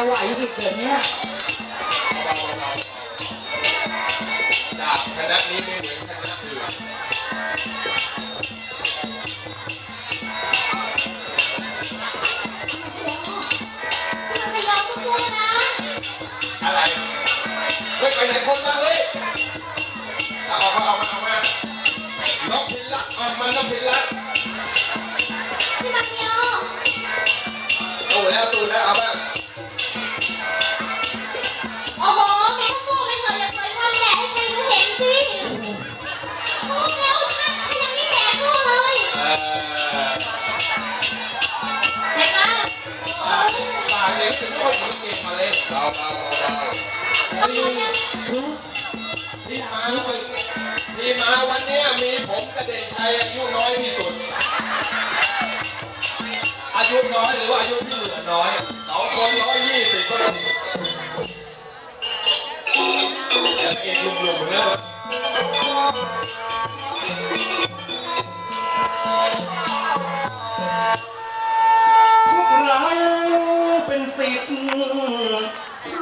จะไหวอีกเดี๋ยวนี้จากคณะนี้ไม่เหมือนคณะอื่นพยอมสู้ๆนะอะไรเฮ้ยไปไหนคนมาเฮ้ยเอาออกมาเอามา รู้เห็นสิสู้แล้วท่านท่านยังไม่แผลสู้เลยเออเห็นไหมปากเล็กถึงคนหญิงเก่งมาเลยเบาเบาเบาเอาเถอะเนี่ยที่มาวันที่มาวันเนี้ยมีผมกระเด็นชัยอายุน้อยที่สุด อายุน้อยหรือว่าอายุที่เหลือน้อยสองคนร้อยยี่สิบก็ต้องแล้วเอกลุงๆเหมือนกัน พวกเราเป็นสิทธิ์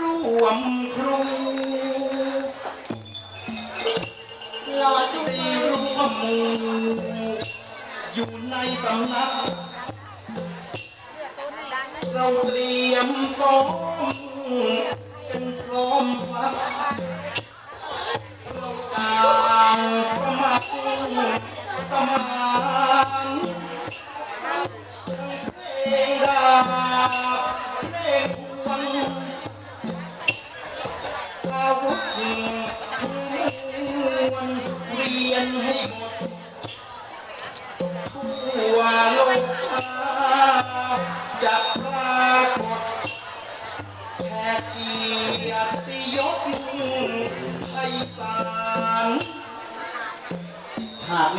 ร่วมครูรอดูได้ร่วมหมู่อยู่ในสำนักเราเตรียมพร้อมกันพร้อมพรักเราต่า งสมัครสมานทั้งเพลง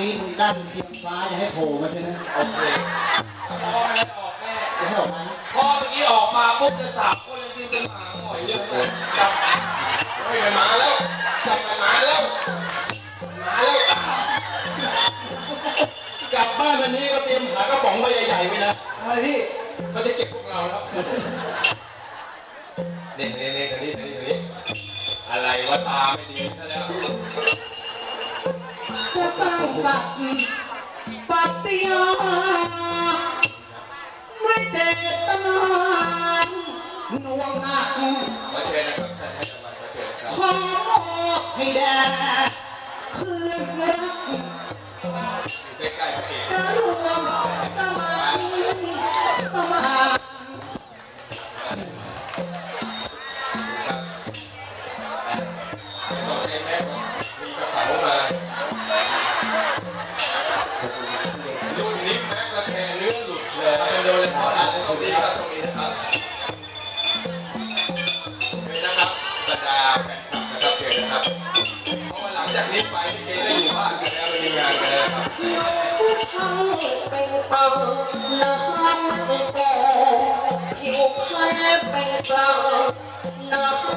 นี้มึงดั้นเทียมฟ้าจะให้โผล่มาใช่ไหมโอเคพอแล้วออกแน่จะให้ออกมานะพอเมื่อกี้ออกมาปุ๊บจะสามคนเลยยืนเป็นหมาหงอยเลยจับเฮ้ยมันมาแล้วจับมันมาแล้วมาแล้วกลับบ้านวันนี้ก็เตรียมหากระป๋องใบใหญ่ๆไว้นะทำไมพี่เขาจะเก็บพวกเราแล้วนี่นี่นี่นี่นี่นี่อะไรวะตาไม่ดี สัตว์ปฏิญาณด้วยเจตนาหน่วงหนักขอเชิญนะครับท่านให้รางวัลขอเชิญครับขอให้แด่เพื่อนรักกล้ๆพระเอกจะรวมาแฟนคลับนะครับเชิญนะครับ เพราะว่าหลังจากนี้ไปนี่เกได้อยู่บ้านกันแล้วไม่มีงานกันแล้วครับผู้ทั้งเป็นตังน้ำมันโตผิวพรรณเป็นกลาน้ำ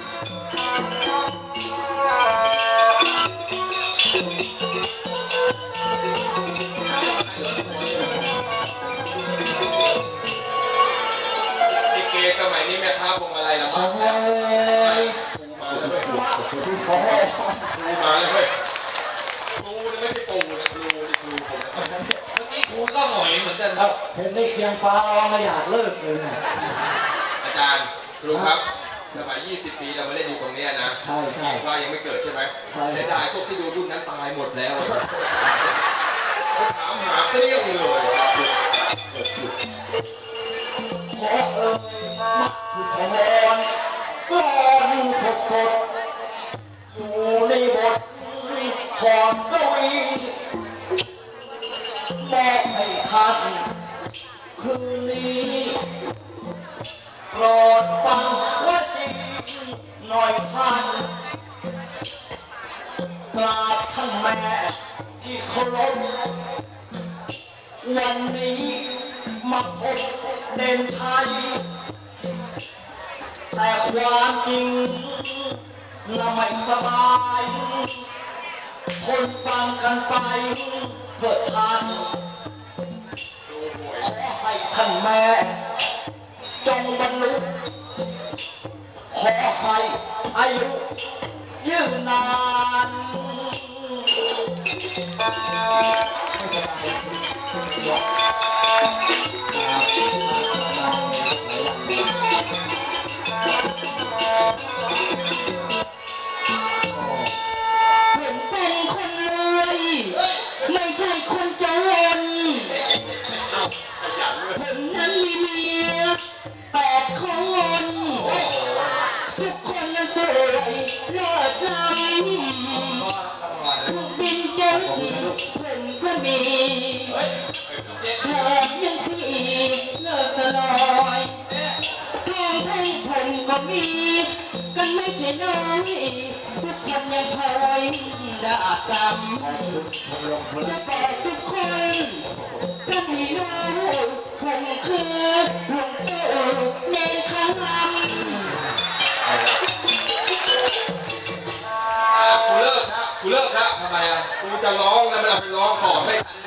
สมัยนี้แม่ค้าพวงมาลัยลำบากโอ้ยปูมาแล้วเว้ยที่สองปูมาแล้วเว้ยครูนี่ไม่ใช่ปูนะครูนี่ครูผมนะเมื่อกี้ครูก็หงอยเหมือนกันครับเห็นในเคียงฟ้าร้องก็อยากเลิกเลยนะอาจารย์ครูครับสมัย 20 ปีเรามาเล่นอยู่ตรงเนี้ยนะใช่ใช่ เรายังไม่เกิดใช่ไหมใช่ เสียดายพวกที่ดูรุ่นนั้นตายหมดแล้วเขาถามหาเกลี้ยงเลย ของกวีบอกให้ท่านคืนนี้โปรดฟังว่าจริงหน่อยท่านกราบท่านแม่ที่เคารพวันนี้มาพบเด่นชัยแต่ความจริงน่ะไม่สบาย ทนฟังกันไปเพื่อท่านขอให้ท่านแม่ จงบรรลุขอให้อายุยืนนานผม แถมยังขี่เลิศสลอยทองแท่งผมก็มี กันไม่ใช่น้อยทุกคนยังคอยด่าซ้ำจะบอกทุกคนก็ไม่รู้ผมคือหลวงปู่เนรคำกูเลิกนะกูเลิกนะทำไมอะกูจะร้องแล้วมันเอาไปร้องขอไม่ทัน